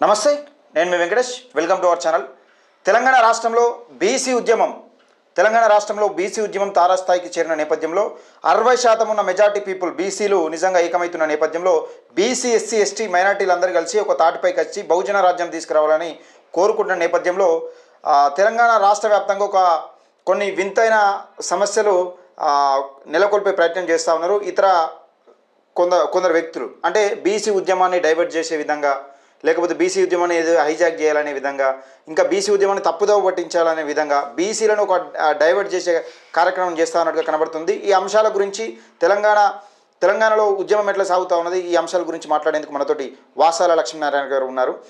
నమస్తే నేను మీ Venkatesh. Welcome to our channel Telangana రాష్ట్రంలో బీసీ ఉద్యమం తెలంగాణ రాష్ట్రంలో బీసీ ఉద్యమం తారాస్థాయికి చేరిన నేపథ్యంలో అరవై శాతం ఉన్న మెజార్టీ పీపుల్ బీసీలు నిజంగా ఏకమవుతున్న నేపథ్యంలో బీసీ ఎస్సీ ఎస్టీ మైనార్టీలందరూ కలిసి ఒక తాటిపైకి వచ్చి బహుజన రాజ్యం తీసుకురావాలని కోరుకుంటున్న నేపథ్యంలో తెలంగాణ రాష్ట్ర వ్యాప్తంగా ఒక కొన్ని వింతైన సమస్యలు నెలకొల్పే ప్రయత్నం చేస్తూ ఉన్నారు. ఇతర కొందరు కొందరు వ్యక్తులు అంటే బీసీ ఉద్యమాన్ని డైవర్ట్ చేసే విధంగా లేకపోతే బీసీ ఉద్యమాన్ని ఏదో హైజాక్ చేయాలనే విధంగా ఇంకా బీసీ ఉద్యమాన్ని తప్పుదోవ పట్టించాలనే విధంగా బీసీలను ఒక డైవర్ట్ చేసే కార్యక్రమం చేస్తా ఉన్నట్టుగా కనబడుతుంది. ఈ అంశాల గురించి తెలంగాణ తెలంగాణలో ఉద్యమం ఎట్లా సాగుతూ ఉన్నది ఈ అంశాల గురించి మాట్లాడేందుకు మనతోటి వాసాల లక్ష్మీనారాయణ గారు ఉన్నారు.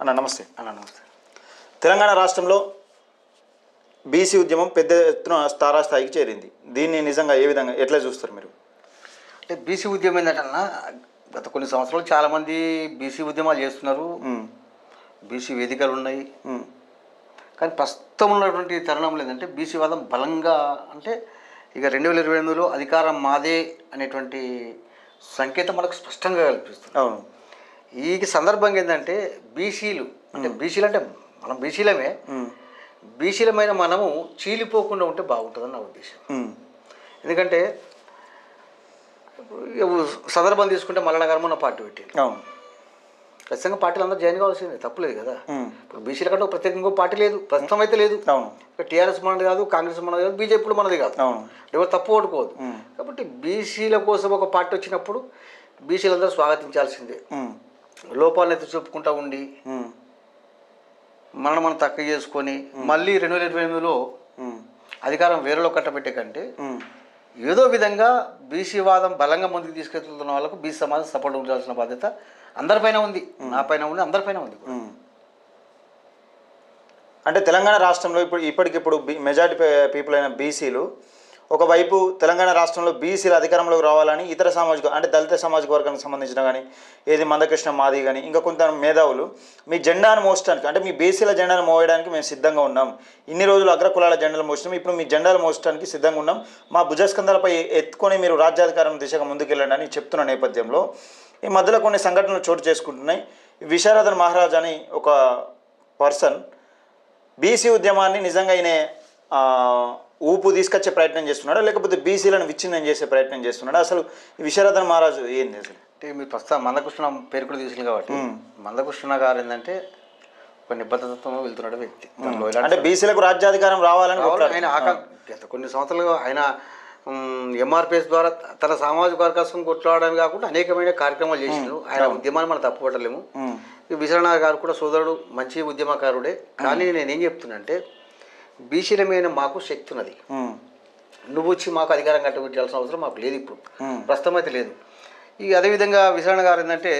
అన్న నమస్తే. అన్న నమస్తే. తెలంగాణ రాష్ట్రంలో బీసీ ఉద్యమం పెద్ద ఎత్తున తారాస్థాయికి చేరింది. దీన్ని నిజంగా ఏ విధంగా ఎట్లా చూస్తారు మీరు? అంటే బీసీ ఉద్యమం ఏంటంటే గత కొన్ని సంవత్సరాలు చాలామంది బీసీ ఉద్యమాలు చేస్తున్నారు. బీసీ వేదికలు ఉన్నాయి. కానీ ప్రస్తుతం ఉన్నటువంటి తరుణంలో ఏంటంటే బీసీ వాదం బలంగా అంటే ఇక రెండు వేల ఇరవై ఎనిమిదిలో అధికారం మాదే అనేటువంటి సంకేతం మనకు స్పష్టంగా కల్పిస్తుంది. అవును. ఈ సందర్భంగా ఏంటంటే బీసీలు అంటే బీసీలు అంటే మనం బీసీలమే. బీసీలమైన మనము చీలిపోకుండా ఉంటే బాగుంటుందని నా ఉద్దేశం. ఎందుకంటే సందర్భం తీసుకుంటే మల్లన్న గారు మొన్న పార్టీ పెట్టింది. అవును. ఖచ్చితంగా పార్టీలు అందరూ జాయిన్ కావాల్సిందే తప్పులేదు కదా. ఇప్పుడు బీసీల కంటే ఒక ప్రత్యేక ఇంకో పార్టీ లేదు ప్రస్తుతం అయితే లేదు. టీఆర్ఎస్ మనది కాదు కాంగ్రెస్ మనది కాదు బీజేపీ మనది కాదు. అవును. ఎవరు తప్పు ఓడుకోవద్దు కాబట్టి బీసీల కోసం ఒక పార్టీ వచ్చినప్పుడు బీసీలందరూ స్వాగతించాల్సిందే. లోపాలను ఎత్తి చూపుకుంటా ఉండి మనం మనం తక్కువ చేసుకొని మళ్ళీ రెండు వేల ఇరవై ఎనిమిదిలో అధికారం వేరేలో కట్టబెట్టే కంటే ఏదో విధంగా బీసీ వాదం బలంగా ముందుకు తీసుకెళ్తున్న వాళ్ళకు బీసీ సమాజం సపోర్ట్ ఉండాల్సిన బాధ్యత అందరిపైన ఉంది. నా పైన ఉంది అందరిపైన ఉంది. అంటే తెలంగాణ రాష్ట్రంలో ఇప్పుడు ఇప్పటికిప్పుడు మెజార్టీ పీపుల్ అయిన బీసీలు ఒకవైపు తెలంగాణ రాష్ట్రంలో బీసీలు అధికారంలోకి రావాలని ఇతర సామాజిక అంటే దళిత సామాజిక వర్గానికి సంబంధించిన కానీ ఏది మందకృష్ణ మాది కానీ ఇంకా కొంత మేధావులు మీ జెండాను మోసడానికి అంటే మీ బీసీల జెండాను మోయడానికి మేము సిద్ధంగా ఉన్నాం. ఇన్ని రోజులు అగ్రకులాల జెండాలు మోసినాం ఇప్పుడు మీ జెండాలు మోసడానికి సిద్ధంగా ఉన్నాం. మా భుజస్కంధాలపై ఎత్తుకొని మీరు రాజ్యాధికారం దిశగా ముందుకెళ్ళండి అని చెప్తున్న నేపథ్యంలో ఈ మధ్యలో కొన్ని సంఘటనలు చోటు చేసుకుంటున్నాయి. విశారదన్ మహారాజ్ అని ఒక పర్సన్ బీసీ ఉద్యమాన్ని నిజంగా ఈయన ఊపు తీసుకొచ్చే ప్రయత్నం చేస్తున్నాడా? లేకపోతే బీసీలను విచ్ఛిన్నం చేసే ప్రయత్నం చేస్తున్నాడా? అసలు ఈ విశారదన్ మహారాజు ఏంది అసలు? అంటే మీరు ప్రస్తుతం మందకృష్ణ పేరు కూడా తీసుకుంది కాబట్టి మందకృష్ణ గారు ఏంటంటే ఒక నిబద్ధతతో వెళ్తున్నాడు వ్యక్తి. అంటే బీసీలకు రాజ్యాధికారం రావాలని ఆయన గత కొన్ని సంవత్సరాలుగా ఆయన ఎంఆర్పిఎస్ ద్వారా తన సామాజిక వర్గ కోసం కొట్లాడడానికి కాకుండా అనేకమైన కార్యక్రమాలు చేసినారు ఆయన ఉద్యమాన్ని మనం తప్పుపట్టలేము. విశరణ గారు కూడా సోదరుడు మంచి ఉద్యమకారుడే. కానీ నేనేం చెప్తున్నా అంటే బీసీలమైన మాకు శక్తి ఉన్నది. నువ్వు వచ్చి మాకు అధికారం కట్టబెట్టాల్సిన అవసరం మాకు లేదు ఇప్పుడు. ప్రస్తుతం అయితే లేదు. ఈ అదేవిధంగా విశరణ గారు ఏంటంటే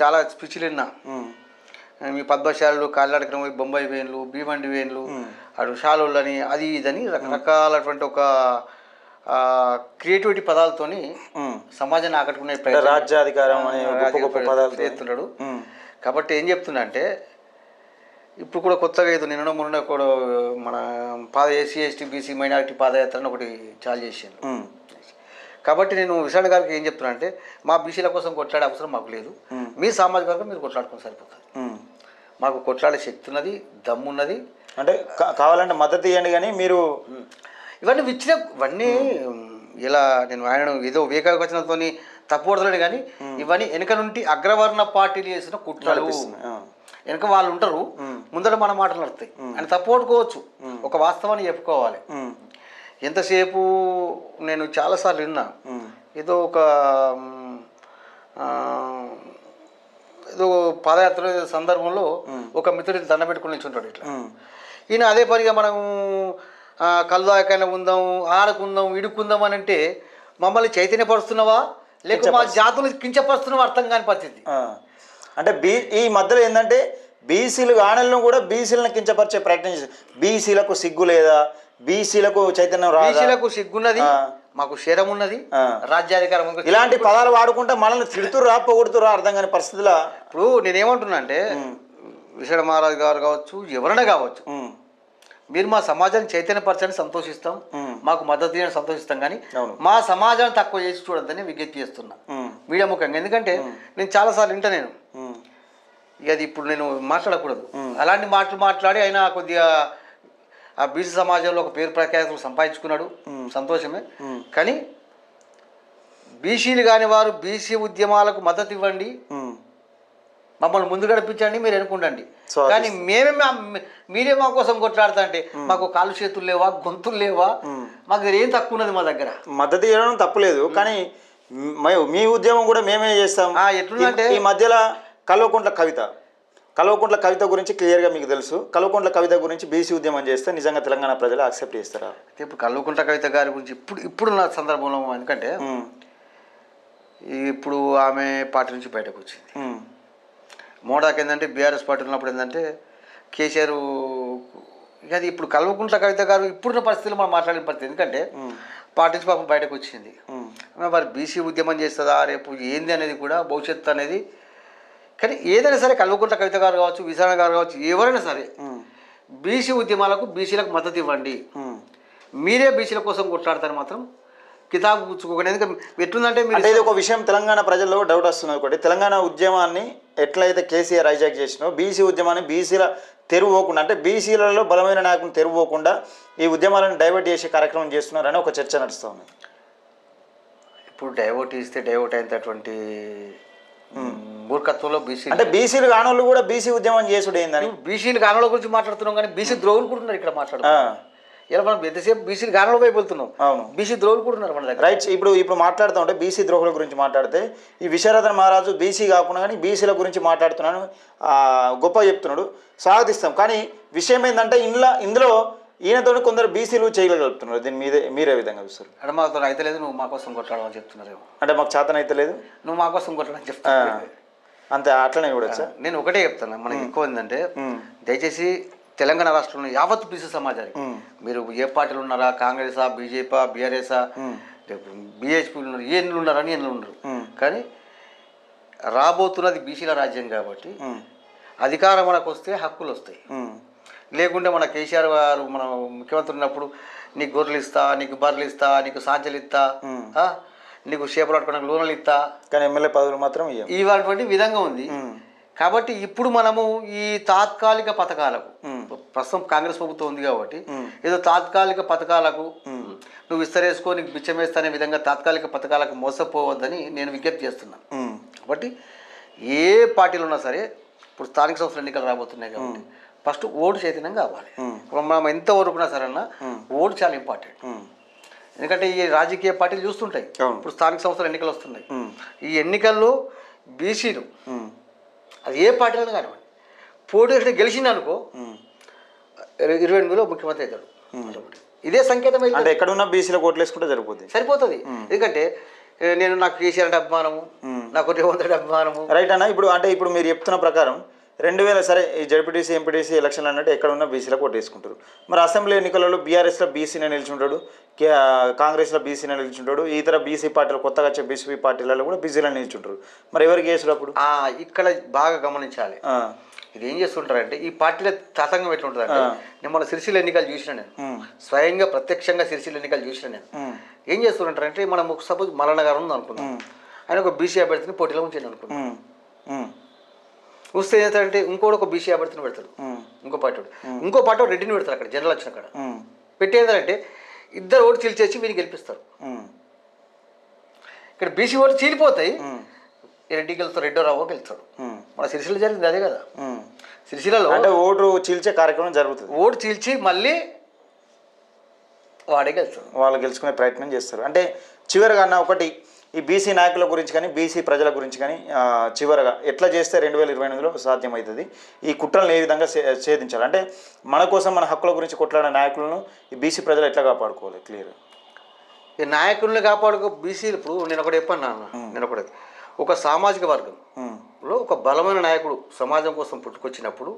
చాలా స్పీచ్లు విన్నా. మీ పద్మశాలలు కాళ్ళాడకరం బొంబాయి వేన్లు భీమండి వేన్లు అటు షాలోళ్ళని అది ఇదని రకరకాలటువంటి ఒక క్రియేటివిటీ పదాలతోని. సమాజాన్ని ఆకట్టుకునే రాజ్యాధికారం చేస్తున్నాడు కాబట్టి ఏం చెప్తున్నా అంటే ఇప్పుడు కూడా కొత్తగా ఏదో నిన్న మొన్న కూడా మన పాద ఎస్సీ ఎస్టీ బీసీ మైనారిటీ పాదయాత్రని ఒకటి చాలు ఉమ్, కాబట్టి నేను విశాణ గారికి ఏం చెప్తున్నా అంటే మా బీసీల కోసం కొట్లాడే అవసరం మాకు లేదు. మీ సామాజిక వర్గం మీరు కొట్లాడుకుని సరిపోతుంది. మాకు కొట్లాడే శక్తి ఉన్నది దమ్మున్నది అంటే కావాలంటే మద్దతు ఇవ్వండి కానీ మీరు ఇవన్నీ విచ్చిన ఇవన్నీ ఇలా నేను ఆయన ఏదో వివేకవచనంతో తప్పుడతలేడు కానీ ఇవన్నీ వెనక నుండి అగ్రవర్ణ పార్టీలు చేసిన కుట్రలు. వెనక వాళ్ళు ఉంటారు ముందర మన మాటలు నడుస్తాయి. అని తప్పుకోవచ్చు ఒక వాస్తవాన్ని చెప్పుకోవాలి. ఎంతసేపు నేను చాలాసార్లు విన్నా ఏదో ఒక ఏదో పాదయాత్ర సందర్భంలో ఒక మిత్రుడికి దండ పెట్టుకుని నిల్చుంటాడు ఇట్లా. ఈయన అదే పనిగా మనం ఆ, కళ్ళు దాకైనా ఉందాం ఆడకుందాం ఇడుకుందాం అని అంటే మమ్మల్ని చైతన్యపరుస్తున్నావా? లేక మా జాతులు కించపరుస్తున్నావా? అర్థం కాని పరిస్థితి. అంటే బీ ఈ మధ్యలో ఏంటంటే బీసీలు ఆడలను కూడా బీసీలను కించపరిచే ప్రయత్నం చేశారు. బీసీలకు సిగ్గు లేదా? బీసీలకు చైతన్యం బీసీలకు సిగ్గున్నది. మాకు శరం ఉన్నది. రాజ్యాధికారం. ఇలాంటి పదాలు వాడుకుంటే మనల్ని తిడుతురా పొగుడుతురా అర్థం కాని పరిస్థితుల? ఇప్పుడు నేనేమంటున్నా అంటే విశ్వ మహారాజ్ గారు కావచ్చు ఎవరైనా కావచ్చు మీరు మా సమాజాన్ని చైతన్యపరచని సంతోషిస్తాం. మాకు మద్దతు ఇవ్వని సంతోషిస్తాం కానీ. మా సమాజాన్ని తక్కువ చేసి చూడొద్దని విజ్ఞప్తి చేస్తున్నా. మీడియా ముఖంగా. ఎందుకంటే నేను చాలాసార్లు వింటా నేను. ఇక అది ఇప్పుడు నేను మాట్లాడకూడదు. అలాంటి మాటలు మాట్లాడి ఆయన కొద్దిగా ఆ బీసీ సమాజంలో ఒక పేరు ప్రఖ్యాతులు సంపాదించుకున్నాడు. సంతోషమే. కానీ బీసీలు కాని వారు బీసీ ఉద్యమాలకు మద్దతు ఇవ్వండి. మమ్మల్ని ముందు గడిపించండి మీరు అది- కానీ మేమే మా- మీరే మా కోసం కొట్లాడుతా అంటే మాకు కాళ్ళు చేతులు లేవా గొంతులు లేవా? మాకు ఏం తక్కువ ఉన్నది మా దగ్గర? మద్దతు ఇవ్వడం తప్పులేదు. కానీ మ- ఉద్యమం కూడా మేమే చేస్తాం. ఎట్లుందంటే- ఈ మధ్యలో కల్వకుంట్ల కవిత. కల్వకుంట్ల కవిత గురించి క్లియర్గా మీకు తెలుసు. కల్వకుంట్ల కవిత గురించి బీసీ ఉద్యమం చేస్తే నిజంగా తెలంగాణ ప్రజలు యాక్సెప్ట్ చేస్తారా? అయితే ఇప్పుడు కల్వకుంట్ల కవిత గారి గురించి ఇప్పుడు ఇప్పుడున్న సందర్భంలో ఎందుకంటే ఇప్పుడు ఆమె పార్టీ నుంచి బయటకు వచ్చింది. మోడాకి ఏంటంటే బీఆర్ఎస్ పార్టీ ఉన్నప్పుడు ఏంటంటే కేసీఆర్ అది ఇప్పుడు కల్వకుంట్ల కవిత గారు ఇప్పుడున్న పరిస్థితుల్లో మనం మాట్లాడిన పరిస్థితి ఎందుకంటే పార్టీ నుంచి పాపం బయటకు వచ్చింది. మరి బీసీ ఉద్యమం చేస్తుందా రేపు ఏంది అనేది కూడా భవిష్యత్తు అనేది కానీ ఏదైనా సరే కల్వకుంట్ల కవిత గారు కావచ్చు విశారణ గారు కావచ్చు ఎవరైనా సరే బీసీ ఉద్యమాలకు బీసీలకు మద్దతు ఇవ్వండి. మీరే బీసీల కోసం కొట్లాడతారు మాత్రం కితాబు పుచ్చుకోకండి. ఎందుకంటే ఎట్లుందంటే అంటే మీరు ఇది ఒక విషయం తెలంగాణ ప్రజల్లో డౌట్ వస్తున్నది ఒకటి తెలంగాణ ఉద్యమాన్ని ఎట్లయితే కేసీఆర్ హైజాక్ చేసినో బీసీ ఉద్యమాన్ని బీసీల తెరువు పోకుండా అంటే బీసీలలో బలమైన నాయకులను తెరువు పోకుండా ఈ ఉద్యమాలను డైవర్ట్ చేసే కార్యక్రమం చేస్తున్నారని ఒక చర్చ నడుస్తూ ఉంది. ఇప్పుడు డైవర్ట్ ఇస్తే డైవర్ట్ అయినటువంటి మూర్ఖత్వంలో బీసీ అంటే బీసీలు కానోళ్ళు కూడా బీసీ ఉద్యమం చేసుడు ఏందని బీసీలు గానంలో గురించి మాట్లాడుతున్నాం కానీ బీసీ ద్రోవులు కూడా ఉన్నారు ఇక్కడ మాట్లాడుతున్నాం ఇలా మనం ఎంతసేపు బీసీలు గానంలో వైపు వెళ్తున్నాం అవును బీసీ ద్రోవులు కూడా ఉన్నారు మన దగ్గర రైట్ ఇప్పుడు ఇప్పుడు మాట్లాడుతూ ఉంటే బీసీ ద్రోహుల గురించి మాట్లాడితే ఈ విశ్వరథన మహారాజు బీసీ కాకుండా కానీ బీసీల గురించి మాట్లాడుతున్నాను గొప్ప చెప్తున్నాడు స్వాగతిస్తాం కానీ విషయం ఏంటంటే ఇందులో ఇందులో ఈయనతో కొందరు బీసీలు చేయగలుగుతున్నారు దీని మీదే మీరే విధంగా చూస్తారు. అంటే మాతో అయితే లేదు నువ్వు మా కోసం కొట్లాడమని చెప్తున్నారేమో. అంటే మాకు చేతన అయితే లేదు? నువ్వు మా కోసం కొట్టడం ఆ, చెప్తున్నా అంతే అట్లనే చూడొచ్చా నేను ఒకటే చెప్తాను మనకి ఎక్కువ ఏంటంటే. దయచేసి తెలంగాణ రాష్ట్రంలో యావత్ బీసీ సమాజానికి. మీరు ఏ పార్టీలు ఉన్నారా? కాంగ్రెసా బీజేపీ బీఆర్ఎసా బీహెచ్పీలు ఉన్నారు ఏ ఎన్నులు ఉన్నారని ఎన్నులు ఉన్నారు. కానీ రాబోతున్నది బీసీల రాజ్యం కాబట్టి అధికారం మనకు వస్తే హక్కులు వస్తాయి లేకుంటే మన కేసీఆర్ గారు మన ముఖ్యమంత్రి ఉన్నప్పుడు నీకు గొర్రెలు ఇస్తా నీకు బర్రెలు ఇస్తా నీకు సాంచలు ఇస్తా నీకు చేపలు పట్టుకోవడానికి లోన్లు ఇస్తా. కానీ ఎమ్మెల్యే పదవులు మాత్రం ఇయ్యం ఇటువంటి విధంగా ఉంది. కాబట్టి ఇప్పుడు మనము ఈ తాత్కాలిక పథకాలకు. ప్రస్తుతం కాంగ్రెస్ ప్రభుత్వం ఉంది కాబట్టి. ఏదో తాత్కాలిక పథకాలకు నువ్వు విస్తరేసుకో నీకు బిచ్చం విధంగా తాత్కాలిక పథకాలకు మోసపోవద్దని నేను విజ్ఞప్తి చేస్తున్నాను కాబట్టి ఏ పార్టీలు ఉన్నా సరే ఇప్పుడు స్థానిక సంస్థల ఎన్నికలు రాబోతున్నాయి కాబట్టి ఫస్ట్ ఓటు చైతన్యం కావాలి. ఇప్పుడు మనం ఎంత ఓరుకున్నా సరే అన్న ఓటు చాలా ఇంపార్టెంట్ ఎందుకంటే ఈ రాజకీయ పార్టీలు చూస్తుంటాయి. ఇప్పుడు స్థానిక సంస్థల ఎన్నికలు వస్తున్నాయి. ఈ ఎన్నికల్లో బీసీలు అది ఏ పార్టీలో కానివ్వండి. పోటీ చేసి గెలిచింది అనుకో. ఇరవై ఎనిమిదిలో ముఖ్యమంత్రి అవుతాడు. ఇదే సంకేతం అంటే ఎక్కడున్నా బీసీలకు ఓట్లు వేసుకుంటే సరిపోతుంది. సరిపోతుంది ఎందుకంటే నేను నాకు కేసీఆర్ అంటే అభిమానము నాకు రేవంత్ రెడ్డి అభిమానము. రైట్ అన్న ఇప్పుడు అంటే ఇప్పుడు మీరు చెప్తున్న ప్రకారం రెండు వేల సరే ఈ జడ్పీటీసీ ఎంపీటీసీ ఎలక్షన్లు అన్నట్టు ఎక్కడ ఉన్న బీసీలకు ఓటేసుకుంటారు మరి అసెంబ్లీ ఎన్నికలలో బీఆర్ఎస్లో బీసీనే నిలిచుంటాడు కాంగ్రెస్లో బీసీనే నిలిచుంటాడు ఇతర బీసీ పార్టీలు కొత్తగా వచ్చే బీసీ పార్టీలలో కూడా బీసీలో నిలిచుంటారు. మరి ఎవరికి వేసుడు అప్పుడు? ఇక్కడ బాగా గమనించాలి. ఇది ఏం చేస్తుంటారంటే ఈ పార్టీల తతంగం ఎట్లుంటుందంటే నేను మన సిరిసిల్ల ఎన్నికలు చూసిన నేను. స్వయంగా ప్రత్యక్షంగా సిరిసిల్ల ఎన్నికలు చూసిన నేను. ఏం చేస్తుంటారంటే మనం ఒక సపోజ్ మల్లన్న గారు ఉంది అనుకుందాం ఆయన ఒక బీసీ అభ్యర్థిని పోటీలో ఉంచాను ఉమ్, వస్తే ఏంటంటే ఇంకోటి ఒక బీసీ అభ్యర్థిని పెడతాడు. ఇంకో పార్టీ. ఇంకో పార్టీ రెడ్డిని పెడతారు అక్కడ జనరల్ వచ్చిన అక్కడ. పెట్టేదంటే ఇద్దరు ఓటు చీల్చేసి వీని గెలిపిస్తారు. ఇక్కడ బీసీ ఓట్లు చీలిపోతాయి. రెడ్డి గెలుస్తాడు రెడ్డో రావో గెలుస్తాడు. మన సిరిసిల్ల జరిగింది అదే కదా. సిరిసిల్లలో అంటే ఓటు చీల్చే కార్యక్రమం జరుగుతుంది. ఓటు చీల్చి మళ్ళీ వాడే గెలుస్తాడు. వాళ్ళు గెలుచుకునే ప్రయత్నం చేస్తారు. అంటే చివరిగా అన్న ఒకటి ఈ బీసీ నాయకుల గురించి కానీ బీసీ ప్రజల గురించి కానీ చివరగా ఎట్లా చేస్తే రెండు వేల ఇరవై ఎనిమిదిలో సాధ్యమవుతుంది? ఈ కుట్రలను ఏ విధంగా ఛేదించాలి? అంటే మన కోసం మన హక్కుల గురించి కొట్లాడే నాయకులను ఈ బీసీ ప్రజలు ఎట్లా కాపాడుకోవాలి? క్లియర్ ఈ నాయకుల్ని కాపాడుకో బీసీలు ఇప్పుడు నేను ఒకటి చెప్పాను నేను ఒకటి ఒక సామాజిక వర్గంలో ఒక బలమైన నాయకుడు సమాజం కోసం పుట్టుకొచ్చినప్పుడు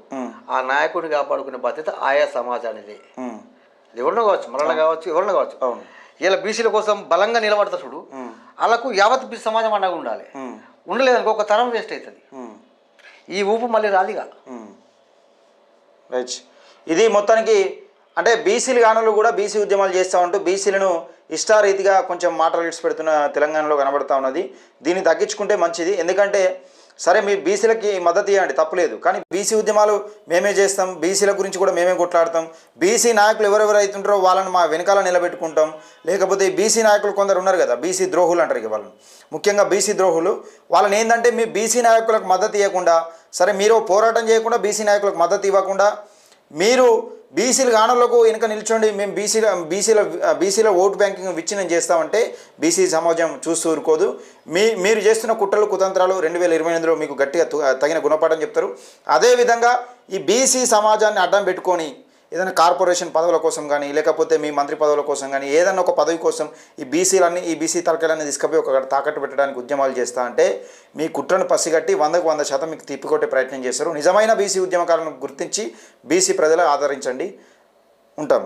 ఆ నాయకుడిని కాపాడుకునే బాధ్యత ఆయా సమాజానిదే. ఎవరినో కావచ్చు మరణ కావచ్చు ఎవరినో కావచ్చు. అవును. ఇలా బీసీల కోసం బలంగా నిలబడతారు చూడు వాళ్ళకు యావత్ సమాజం అండగా ఉండాలి. ఉండలేదనుకో ఒక తరం వేస్ట్ అవుతుంది ఈ ఊపు మళ్ళీ రాలిగా రైట్ ఇది మొత్తానికి అంటే బీసీలు గానులు కూడా బీసీ ఉద్యమాలు చేస్తూ ఉంటూ బీసీలను ఇష్టారీతిగా కొంచెం మాటలు పెడుతున్న తెలంగాణలో కనబడతా ఉన్నది. దీన్ని తగ్గించుకుంటే మంచిది. ఎందుకంటే సరే మీ బీసీలకి మద్దతు ఇవ్వండి తప్పలేదు. కానీ బీసీ ఉద్యమాలు మేమే చేస్తాం బీసీల గురించి కూడా మేమే కొట్లాడతాం. బీసీ నాయకులు ఎవరెవరు అవుతుంటారో వాళ్ళని మా వెనకాల నిలబెట్టుకుంటాం. లేకపోతే బీసీ నాయకులు కొందరు ఉన్నారు కదా బీసీ ద్రోహులు అంటారు ఇక వాళ్ళని. ముఖ్యంగా బీసీ ద్రోహులు వాళ్ళని ఏంటంటే మీ బీసీ నాయకులకు మద్దతు ఇవ్వకుండా సరే మీరు పోరాటం చేయకుండా బీసీ నాయకులకు మద్దతు ఇవ్వకుండా మీరు బీసీల గానులకు వెనుక నిల్చోండి. మేము బీసీల బీసీల బీసీల ఓటు బ్యాంకింగ్ విచ్ఛిన్నం చేస్తామంటే బీసీ సమాజం చూస్తూ ఊరుకోదు. మీ మీరు చేస్తున్న కుట్రలు కుతంత్రాలు రెండు వేల ఇరవై ఎనిమిదిలో మీకు గట్టిగా తు- తగిన గుణపాఠం చెప్తారు. అదేవిధంగా ఈ బీసీ సమాజాన్ని అడ్డం పెట్టుకొని ఏదైనా కార్పొరేషన్ పదవుల కోసం కానీ లేకపోతే మీ మంత్రి పదవుల కోసం కానీ ఏదైనా ఒక పదవి కోసం ఈ బీసీలన్నీ ఈ బీసీ తలకాయలన్నీ తీసుకుపోయి ఒక తాకట్టు పెట్టడానికి ఉద్యమాలు చేస్తా అంటే మీ కుట్రను పసిగట్టి వందకు వంద శాతం మీకు తిప్పికొట్టే ప్రయత్నం చేస్తారు. నిజమైన బీసీ ఉద్యమకాలను గుర్తించి బీసీ ప్రజలు ఆదరించండి. ఉంటాం